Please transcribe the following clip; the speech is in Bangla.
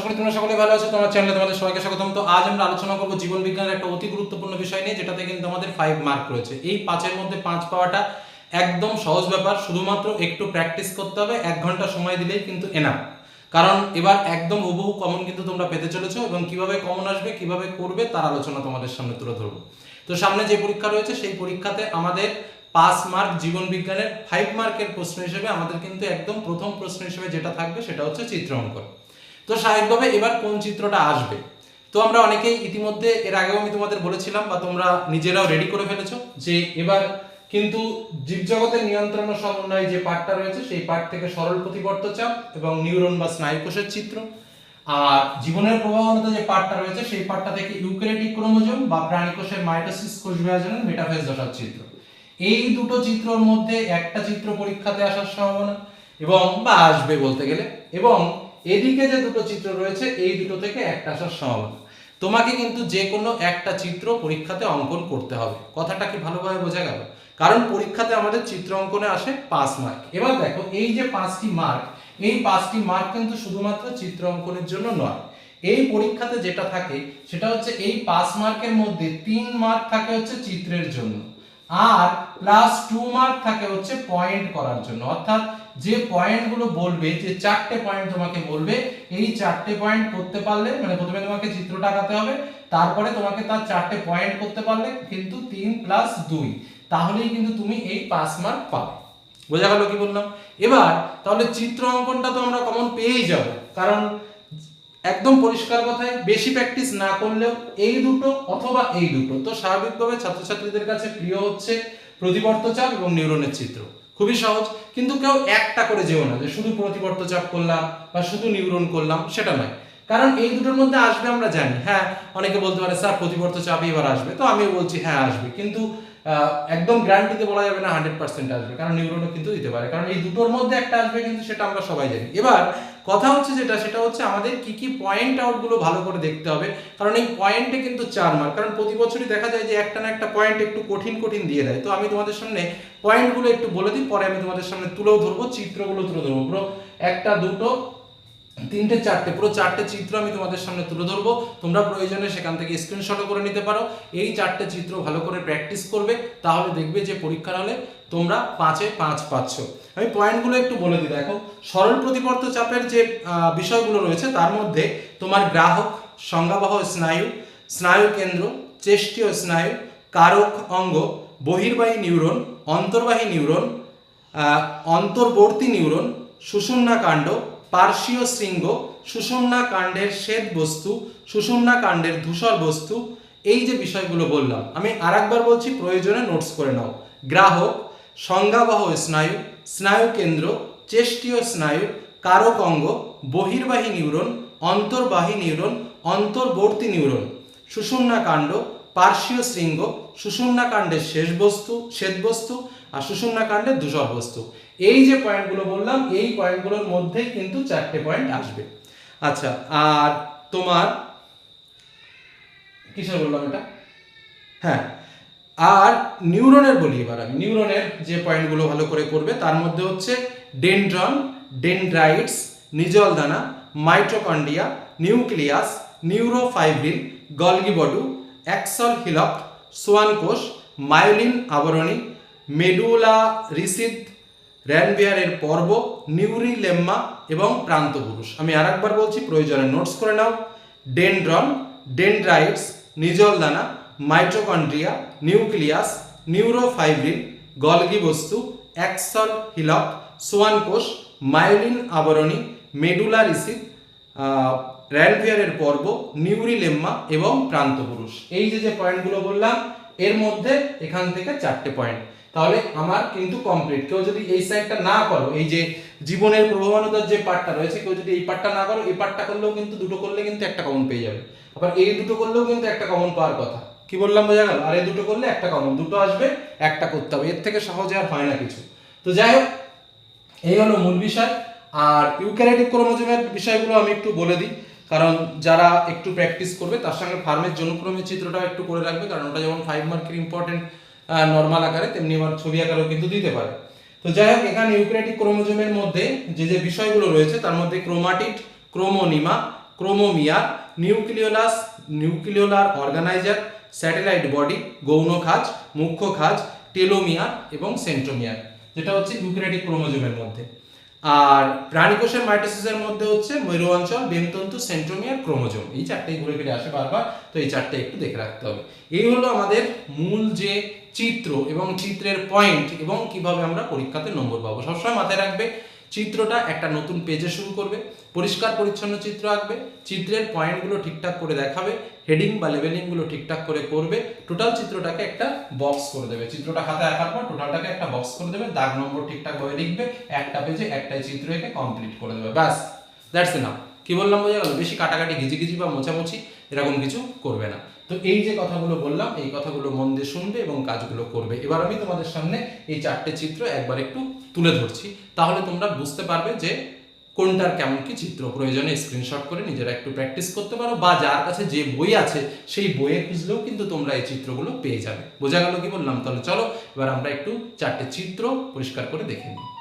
আশা করি তোমরা সকলে ভালো আছো, তোমার চ্যানেলে তোমাদের সবাইকে স্বাগতম। তো আজ আমরা আলোচনা করব জীবন বিজ্ঞানের একটা অতি গুরুত্বপূর্ণ বিষয় নিয়ে, যেটাতে কিন্তু আমাদের ফাইভ মার্ক রয়েছে। এই পাঁচের মধ্যে পাঁচ পাওয়াটা একদম সহজ ব্যাপার, শুধুমাত্র একটু প্র্যাকটিস করতে হবে, এক ঘণ্টা সময় দিলেই কিন্তু এনাফ কারণ এবার একদম হুবহু কমন কিন্তু তোমরা পেতে চলেছো এবং কীভাবে কমন আসবে, কীভাবে করবে, তার আলোচনা তোমাদের সামনে তুলে ধরবো। তো সামনে যে পরীক্ষা রয়েছে, সেই পরীক্ষাতে আমাদের পাঁচ মার্ক জীবন বিজ্ঞানের ফাইভ মার্কের প্রশ্ন হিসেবে আমাদের কিন্তু একদম প্রথম প্রশ্ন হিসেবে যেটা থাকবে, সেটা হচ্ছে চিত্র অঙ্কন। তো স্বাভাবিকভাবে এবার কোন চিত্রটা আসবে? তো আমরা অনেকেই ইতিমধ্যে, এর আগেও আমি তোমাদের বলেছিলাম বা তোমরা নিজেরাও রেডি করে ফেলেছো যে এবার কিন্তু জীবজগতের নিয়ন্ত্রণ সমন্বয় যে পার্টটা রয়েছে, সেই পার্ট থেকে সরল প্রতিবর্ত চাপ এবং নিউরন বা স্নায়ুকোষের চিত্র। আর জীবনের প্রবাহনতা যে পার্টটা রয়েছে, সেই পার্টটা থেকে ইউক্যারিওটিক ক্রোমোজোম বা প্রাণীকোষের মাইটোসিস কোষ বিভাজনের মেটাফেজ দশার চিত্র। এই দুটো চিত্রর মধ্যে একটা চিত্র পরীক্ষাতে আসার সম্ভাবনা এবং বা আসবে বলতে গেলে এবং এদিকে যে দুটো চিত্র রয়েছে, এই দুটো থেকে একটা আসার সম্ভাবনা। তোমাকে কিন্তু যে কোনো একটা চিত্র পরীক্ষাতে অঙ্কন করতে হবে। কথাটা কি ভালোভাবে বোঝা গেল? কারণ পরীক্ষাতে আমাদের চিত্র অঙ্কনে আসে পাঁচ মার্ক এবার দেখো, এই যে পাঁচটি মার্ক এই পাঁচটি মার্ক কিন্তু শুধুমাত্র চিত্র অঙ্কনের জন্য নয়। এই পরীক্ষাতে যেটা থাকে, সেটা হচ্ছে এই পাঁচ মার্কের মধ্যে তিন মার্ক থাকে হচ্ছে চিত্রের জন্য, আর প্লাস টু মার্ক থাকে হচ্ছে পয়েন্ট করার জন্য। অর্থাৎ যে পয়েন্টগুলো বলবে, যে চারটে পয়েন্ট তোমাকে বলবে, এই চারটে পয়েন্ট করতে পারলে মানে প্রথমে তোমাকে চিত্রটা আঁকাতে হবে, তারপরে তোমাকে তার চারটে পয়েন্ট করতে পারলে কিন্তু তিন প্লাস দুই। তাহলেই কিন্তু তুমি এই পাঁচ মার্ক পাবে। বোঝা গেল কি বললাম? এবার, তাহলে চিত্র অঙ্কনটা তো আমরা কমন পেয়েই যাব, কারণ একদম পরিষ্কার কথায় বেশি প্র্যাকটিস না করলেও এই দুটো অথবা এই দুটো, তো স্বাভাবিকভাবে ছাত্রছাত্রীদের কাছে প্রিয় হচ্ছে প্রতিবর্ত চাপ এবং নিউরনের চিত্র। খুবই সহজ, কিন্তু কেউ একটা করে যেও না যে শুধু প্রতিবর্ত চাপ করলাম বা শুধু নিউরন করলাম, সেটা নয়। কারণ এই দুটোর মধ্যে আসবে আমরা জানি হ্যাঁ অনেকে বলতে পারে, স্যার, প্রতিবর্ত চাপই এবার আসবে। তো আমিও বলছি হ্যাঁ আসবে। কিন্তু একদম গ্যারান্টিতে বলা যাবে না হান্ড্রেড পার্সেন্ট আসবে। কারণ নিউরনও কিন্তু দিতে পারে। কারণ এই দুটোর মধ্যে একটা আসবে কিন্তু সেটা আমরা সবাই জানি। এবার, কথা হচ্ছে যেটা, সেটা হচ্ছে আমাদের কি কি পয়েন্ট আউটগুলো ভালো করে দেখতে হবে। কারণ এই পয়েন্টে কিন্তু চার মার্ক কারণ প্রতি বছরই দেখা যায় যে একটা না একটা পয়েন্ট একটু কঠিন কঠিন দিয়ে দেয়। তো আমি তোমাদের সামনে পয়েন্টগুলো একটু বলে দিই, পরে আমি তোমাদের সামনে তুলেও ধরবো, চিত্রগুলো তুলে ধরবো। পুরো একটা, দুটো তিনটে, চারটে, পুরো চারটে চিত্র আমি তোমাদের সামনে তুলে ধরবো। তোমরা প্রয়োজনে সেখান থেকে স্ক্রিনশটও করে নিতে পারো। এই চারটে চিত্র ভালো করে প্র্যাকটিস করবে, তাহলে দেখবে যে পরীক্ষার হলে তোমরা পাঁচে পাঁচ পাচ্ছ। আমি পয়েন্টগুলো একটু বলে দিই। দেখো, সরল প্রতিবর্ত চাপের যে বিষয়গুলো রয়েছে, তার মধ্যে তোমার গ্রাহক, সংজ্ঞাবহ স্নায়ু স্নায়ু কেন্দ্র, চেষ্টীয় স্নায়ু, কারক অঙ্গ, বহির্বাহী নিউরন, অন্তর্বাহী নিউরন অন্তর্বর্তী নিউরন, সুষুম্না কাণ্ড পার্শ্বীয় শৃঙ্গ, সুষুম্না কাণ্ডের শ্বেত বস্তু, সুষুম্না কাণ্ডের ধূসর বস্তু। এই যে বিষয়গুলো বললাম, আমি আরেকবার বলছি, প্রয়োজনে নোটস করে নাও। গ্রাহক, সংজ্ঞাবহ স্নায়ু স্নায়ু কেন্দ্র, চেষ্টীয় স্নায়ু, কারক অঙ্গ, বহির্বাহী নিউরন, অন্তর্বাহী নিউরন, অন্তর্বর্তী নিউরন। সুষুম্না কাণ্ড পার্শ্বীয় শৃঙ্গ, সুষুম্না কাণ্ডের শেষ বস্তু, শ্বেত বস্তু, আর সুষুম্না কাণ্ডের ধূসর বস্তু। এই যে পয়েন্টগুলো বললাম, এই পয়েন্টগুলোর মধ্যে কিন্তু চারটে পয়েন্ট আসবে। আচ্ছা আর তোমার, কিসের বললাম এটা? হ্যাঁ আর নিউরনের বলি এবার আমি। নিউরনের যে পয়েন্টগুলো ভালো করে করবে, তার মধ্যে হচ্ছে ডেনড্রন ডেনড্রাইটস নিজল দানা mitochondria nucleus neurofibril Golgi body axon hillock Schwann কোষ মায়োলিন আবরণী মেডুলা রিসিদ র্যানবিয়ারের পর্ব নিউরিলেম্মা এবং প্রান্তপুরুষ। আমি আর একবার বলছি, প্রয়োজনে নোটস করে নাও। ডেনড্রন, ডেনড্রাইটস নিজল দানা মাইটোকন্ড্রিয়া, নিউক্লিয়াস, নিউরোফাইব্রিন, গলগি বস্তু, অ্যাক্সল, হিলক সোয়ান কোষ মায়োলিন আবরণী মেডুলা রিসিদ র্যানভিয়ারের পর্ব নিউরিলেম্মা এবং প্রান্তপুরুষ। এই যে যে পয়েন্টগুলো বললাম, এর মধ্যে এখান থেকে চারটে পয়েন্ট তাহলে আমার কিন্তু কমপ্লিট কেউ যদি এই সাইডটা না করো, এই যে জীবনের প্রভাবানুতার যে পার্টটা রয়েছে, কেউ যদি এই পার্টটা না করো, এই পার্টটা করলেও কিন্তু দুটো করলে কিন্তু একটা কমন পেয়ে যাবে। আবার এই দুটো করলেও কিন্তু একটা কমন পাওয়ার কথা। কি বললাম, বোঝা গেল? আর এই দুটো করলে একটা কমন দুটো আসবে, একটা করতে হবে। এর থেকে সহজে আর হয় না কিছু। তো যাই হোক, এই হলো মূল বিষয়। আর ইউক্যারিওটিক ক্রোমোজোমের বিষয়গুলো আমি একটু বলে দিই। কারণ যারা একটু প্র্যাকটিস করবে, তার সঙ্গে ফার্মের জনক্রমের চিত্রটাও একটু করে রাখবে। কারণ ওটা যেমন ফাইভ মার্কের ইম্পর্টেন্ট নর্মাল আকারে, তেমনি আবার ছবি আকারেও কিন্তু দিতে পারে। তো যাই হোক, এখানে ইউক্রেটিক ক্রোমোজোমের মধ্যে যে যে বিষয়গুলো রয়েছে, তার মধ্যে chromatid, chromonema, chromomere, nucleolus, nucleolar organiser, satellite body, গৌণ খাজ, মুখ্য খাজ টেলোমিয়া এবং সেন্ট্রোমিয়ার, যেটা হচ্ছে ইউক্রেটিক ক্রোমোজোমের মধ্যে। আর প্রাণীকোষের মাইটোসিসের মধ্যে হচ্ছে মেরু অঞ্চল বেমতন্তু সেন্ট্রোমিয়ার, ক্রোমোজোম। এই চারটেই ঘুরে ফিরে আসে বারবার, তো এই চারটে একটু দেখে রাখতে হবে। এই হলো আমাদের মূল যে চিত্র এবং চিত্রের পয়েন্ট এবং কীভাবে আমরা পরীক্ষাতে নম্বর পাবো। সবসময় মাথায় রাখবে চিত্রটা একটা নতুন পেজে শুরু করবে, পরিষ্কার পরিচ্ছন্ন চিত্র আঁকবে, চিত্রের পয়েন্টগুলো ঠিকঠাক করে দেখাবে হেডিং বা লেভেলিংগুলো ঠিকঠাক করে করবে টোটাল চিত্রটাকে একটা বক্স করে দেবে। চিত্রটা খাতায় আঁকার পর টোটালটাকে একটা বক্স করে দেবে, দাগ নম্বর ঠিকঠাকভাবে লিখবে, একটা পেজে একটাই চিত্র এঁকে কমপ্লিট করে দেবে, ব্যাস দ্যাটস এ এনাফ কি বললাম বোঝা গেল? বেশি কাটাকাটি ঘিজি ঘিজিঘিজি বা মোছামুছি এরকম কিছু করবে না। তো এই যে কথাগুলো বললাম, এই কথাগুলো মন দিয়ে শুনবে এবং কাজগুলো করবে। এবার আমি তোমাদের সামনে এই চারটে চিত্র একবার একটু তুলে ধরছি। তাহলে তোমরা বুঝতে পারবে যে কোনটার কেমন কি চিত্র। প্রয়োজনে স্ক্রিনশট করে নিজেরা একটু প্র্যাকটিস করতে পারো বা যার কাছে যে বই আছে, সেই বইয়ে খুঁজলেও কিন্তু তোমরা এই চিত্রগুলো পেয়ে যাবে। বোঝা গেল কি বললাম? তাহলে চলো, এবার আমরা একটু চারটে চিত্র পরিষ্কার করে দেখে নিই।